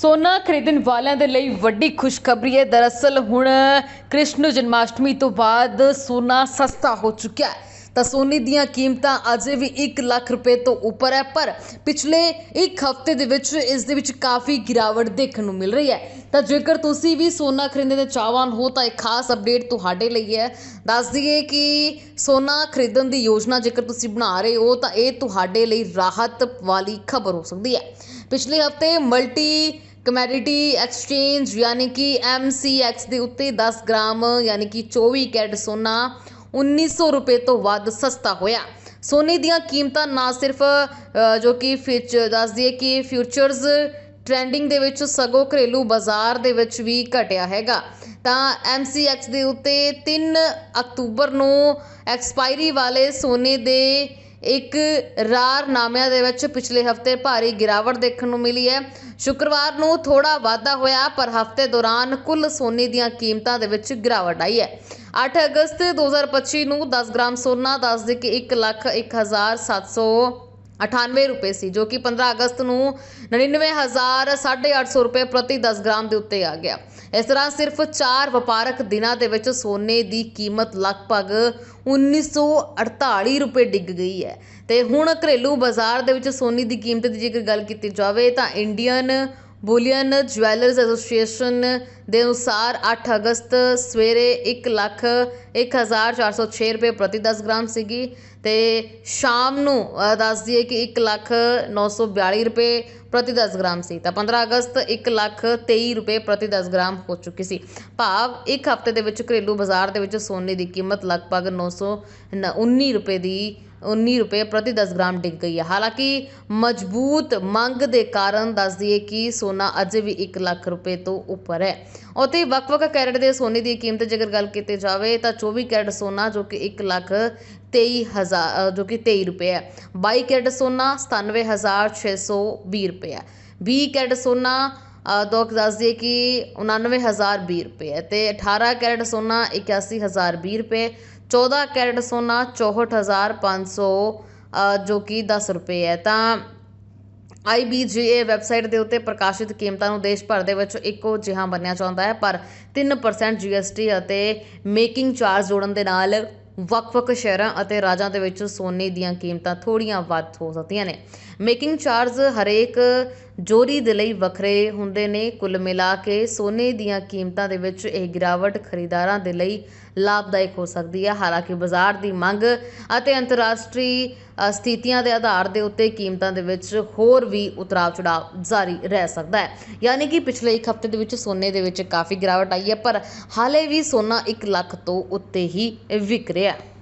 ਸੋਨਾ ਖਰੀਦਣ ਵਾਲਿਆਂ ਦੇ ਲਈ ਵੱਡੀ ਖੁਸ਼ਖਬਰੀ ਹੈ। ਦਰਅਸਲ ਹੁਣ ਕ੍ਰਿਸ਼ਨ ਜਨਮਾਸ਼ਟਮੀ ਤੋਂ ਬਾਅਦ ਸੋਨਾ ਸਸਤਾ ਹੋ ਚੁੱਕਿਆ ਹੈ। ਤਾਂ ਸੋਨੇ ਦੀਆਂ ਕੀਮਤਾਂ ਅਜੇ ਵੀ 1 ਲੱਖ ਰੁਪਏ ਤੋਂ ਉੱਪਰ ਹੈ, ਪਰ ਪਿਛਲੇ ਇੱਕ ਹਫ਼ਤੇ ਦੇ ਵਿੱਚ ਇਸ ਦੇ ਵਿੱਚ ਕਾਫੀ ਗਿਰਾਵਟ ਦੇਖਣ ਨੂੰ ਮਿਲ ਰਹੀ ਹੈ। ਤਾਂ ਜੇਕਰ ਤੁਸੀਂ ਵੀ ਸੋਨਾ ਖਰੀਦਣ ਦੇ ਚਾਹਵਾਨ ਹੋ, ਤਾਂ ਇੱਕ ਖਾਸ ਅਪਡੇਟ ਤੁਹਾਡੇ ਲਈ ਹੈ। ਦੱਸ ਦਈਏ ਕਿ ਸੋਨਾ ਖਰੀਦਣ ਦੀ ਯੋਜਨਾ ਜੇਕਰ ਤੁਸੀਂ ਬਣਾ ਰਹੇ ਹੋ, ਤਾਂ ਇਹ ਤੁਹਾਡੇ ਲਈ ਰਾਹਤ ਵਾਲੀ ਖਬਰ ਹੋ ਸਕਦੀ ਹੈ। ਪਿਛਲੇ ਹਫ਼ਤੇ ਮਲਟੀ ਕਮੈਡਿਟੀ ਐਕਸਚੇਂਜ ਯਾਨੀ ਕਿ MCX ਦੇ ਉੱਤੇ 10 ਗ੍ਰਾਮ, ਯਾਨੀ ਕਿ 24 ਕੈਰਟ ਸੋਨਾ 1900 ਰੁਪਏ ਤੋਂ ਵੱਧ ਸਸਤਾ ਹੋਇਆ। ਸੋਨੇ ਦੀਆਂ ਕੀਮਤਾਂ ਨਾ ਸਿਰਫ ਜੋ ਕਿ ਫਿਚ ਦੱਸ ਦਈਏ ਕਿ ਫਿਊਚਰਸ ਟ੍ਰੈਂਡਿੰਗ ਦੇ ਵਿੱਚ ਸਗੋਂ ਘਰੇਲੂ ਬਾਜ਼ਾਰ ਦੇ ਵਿੱਚ ਵੀ ਘਟਿਆ ਹੈਗਾ। ਤਾਂ MCX ਦੇ ਉੱਤੇ 3 ਅਕਤੂਬਰ ਨੂੰ ਐਕਸਪਾਇਰੀ ਵਾਲੇ ਸੋਨੇ ਦੇ ਇੱਕ ਰਾਰ ਦੇ ਵਿੱਚ ਪਿਛਲੇ ਹਫ਼ਤੇ ਭਾਰੀ ਗਿਰਾਵਟ ਦੇਖਣ ਨੂੰ ਮਿਲੀ ਹੈ। ਸ਼ੁੱਕਰਵਾਰ ਨੂੰ ਥੋੜਾ ਵਾਧਾ ਹੋਇਆ, ਪਰ ਹਫ਼ਤੇ ਦੌਰਾਨ ਕੁੱਲ ਸੋਨੇ ਦੀਆਂ ਕੀਮਤਾਂ ਦੇ ਵਿੱਚ ਗਿਰਾਵਟ ਆਈ ਹੈ। 8 ਅਗਸਤ 2025 ਨੂੰ 10 ਗ੍ਰਾਮ ਸੋਨਾ ਦੱਸ ਦੇ ਕਿ 1 ਲੱਖ 1798 ਰੁਪਏ ਸੀ, ਜੋ ਕਿ 15 ਅਗਸਤ ਨੂੰ 99800 ਰੁਪਏ ਪ੍ਰਤੀ 10 ਗ੍ਰਾਮ ਦੇ ਉੱਤੇ ਆ ਗਿਆ। ਇਸ ਤਰ੍ਹਾਂ ਸਿਰਫ 4 ਵਪਾਰਕ ਦਿਨਾਂ ਦੇ ਵਿੱਚ ਸੋਨੇ ਦੀ ਕੀਮਤ ਲਗਭਗ 1948 ਰੁਪਏ ਡਿੱਗ ਗਈ ਹੈ। ਤੇ ਹੁਣ ਘਰੇਲੂ ਬਾਜ਼ਾਰ ਦੇ ਵਿੱਚ ਸੋਨੇ ਦੀ ਕੀਮਤ ਦੀ ਜੇਕਰ ਗੱਲ ਕੀਤੀ ਜਾਵੇ ਤਾਂ ਇੰਡੀਅਨ ਬੁਲੀਅਨ ਜਵੈਲਰਸ ਐਸੋਸੀਏਸ਼ਨ ਦੇ ਅਨੁਸਾਰ 8 ਅਗਸਤ ਸਵੇਰੇ ਇੱਕ ਲੱਖ 1406 ਰੁਪਏ ਪ੍ਰਤੀ 10 ਗ੍ਰਾਮ ਸੀਗੀ ਤੇ ਸ਼ਾਮ ਨੂੰ ਅ, ਦੱਸ ਦਈਏ ਕਿ 1 ਲੱਖ 942 ਰੁਪਏ ਪ੍ਰਤੀ 10 ਗ੍ਰਾਮ ਸੀ। ਤਾਂ 15 ਅਗਸਤ 1 ਲੱਖ 23 ਰੁਪਏ ਪ੍ਰਤੀ 10 ਗ੍ਰਾਮ ਹੋ ਚੁੱਕੀ ਸੀ। ਭਾਵ ਇੱਕ ਹਫ਼ਤੇ ਦੇ ਵਿੱਚ ਘਰੇਲੂ ਬਾਜ਼ਾਰ ਦੇ ਵਿੱਚ ਸੋਨੇ ਦੀ ਕੀਮਤ ਲਗਭਗ 919 ਰੁਪਏ ਦੀ 19 ਰੁਪਏ ਪ੍ਰਤੀ 10 ਗ੍ਰਾਮ ਡਿੱਗ ਗਈ ਹੈ। ਹਾਲਾਂਕਿ ਮਜ਼ਬੂਤ ਮੰਗ ਦੇ ਕਾਰਨ ਦੱਸ ਦਈਏ ਕਿ ਸੋਨਾ ਅਜੇ ਵੀ 1 ਲੱਖ ਰੁਪਏ ਤੋਂ ਉੱਪਰ ਹੈ। ਉੱਥੇ ਵੱਖ-ਵੱਖ ਕੈਰਟ ਦੇ ਸੋਨੇ ਦੀ ਕੀਮਤ ਜੇਕਰ ਗੱਲ ਕੀਤੀ ਜਾਵੇ ਤਾਂ 24 ਕੈਰਟ ਸੋਨਾ ਜੋ ਕਿ 1 ਲੱਖ 23000 ਜੋ ਕਿ 23 ਰੁਪਏ ਹੈ। 22 ਕੈਰਟ ਸੋਨਾ 97620 ਰੁਪਏ ਹੈ। 20 ਕੈਰਟ ਸੋਨਾ ਅ, ਦੋ ਕੁ ਦੱਸ ਦਈਏ ਕਿ 99020 ਰੁਪਏ ਹੈ ਤੇ 18 ਕੈਰਟ ਸੋਨਾ 81020 ਰੁਪਏ 14 ਕੈਰਟ ਸੋਨਾ 64500 ਅ, ਜੋ ਕਿ ਦਸ ਰੁਪਏ ਹੈ। ਤਾਂ I B G A website ਦੇ ਉੱਤੇ ਪ੍ਰਕਾਸ਼ਿਤ ਕੀਮਤਾਂ ਨੂੰ ਦੇਸ਼ ਭਰ ਦੇ ਵਿੱਚ ਇੱਕੋ ਜਿਹਾ ਮੰਨਿਆ ਜਾਂਦਾ ਹੈ ਪਰ ਤਿੰਨ ਪਰਸੈਂਟ ਜੀ ਐੱਸ ਟੀ ਅਤੇ ਮੇਕਿੰਗ ਚਾਰਜ ਜੋੜਨ ਦੇ ਨਾਲ ਵੱਖ-ਵੱਖ ਸ਼ਹਿਰਾਂ ਅਤੇ ਰਾਜਾਂ ਦੇ ਵਿੱਚ ਸੋਨੇ ਦੀਆਂ ਕੀਮਤਾਂ ਥੋੜ੍ਹੀਆਂ ਵੱਧ ਹੋ ਸਕਦੀਆਂ ਨੇ। ਮੇਕਿੰਗ ਚਾਰਜ ਹਰੇਕ ਜੋਰੀ ਦੇ ਲਈ ਵੱਖਰੇ ਹੁੰਦੇ ਨੇ। ਕੁੱਲ ਮਿਲਾ ਕੇ ਸੋਨੇ ਦੀਆਂ ਕੀਮਤਾਂ ਦੇ ਵਿੱਚ ਇਹ ਗਿਰਾਵਟ ਖਰੀਦਦਾਰਾਂ ਦੇ ਲਈ ਲਾਭਦਾਇਕ ਹੋ ਸਕਦੀ ਹੈ। ਹਾਲਾਂਕਿ ਬਾਜ਼ਾਰ ਦੀ ਮੰਗ ਅਤੇ ਅੰਤਰਰਾਸ਼ਟਰੀ ਸਥਿਤੀਆਂ ਦੇ ਆਧਾਰ ਦੇ ਉੱਤੇ ਕੀਮਤਾਂ ਦੇ ਵਿੱਚ ਹੋਰ ਵੀ ਉਤਰਾਅ ਚੜਾਅ ਜਾਰੀ ਰਹਿ ਸਕਦਾ ਹੈ। ਯਾਨੀ ਕਿ ਪਿਛਲੇ ਇੱਕ ਹਫ਼ਤੇ ਦੇ ਵਿੱਚ ਸੋਨੇ ਦੇ ਵਿੱਚ ਕਾਫੀ ਗਿਰਾਵਟ ਆਈ ਹੈ, ਪਰ ਹਾਲੇ ਵੀ ਸੋਨਾ 1 ਲੱਖ ਤੋਂ ਉੱਤੇ ਹੀ ਵਿਕ ਰਿਹਾ ਹੈ।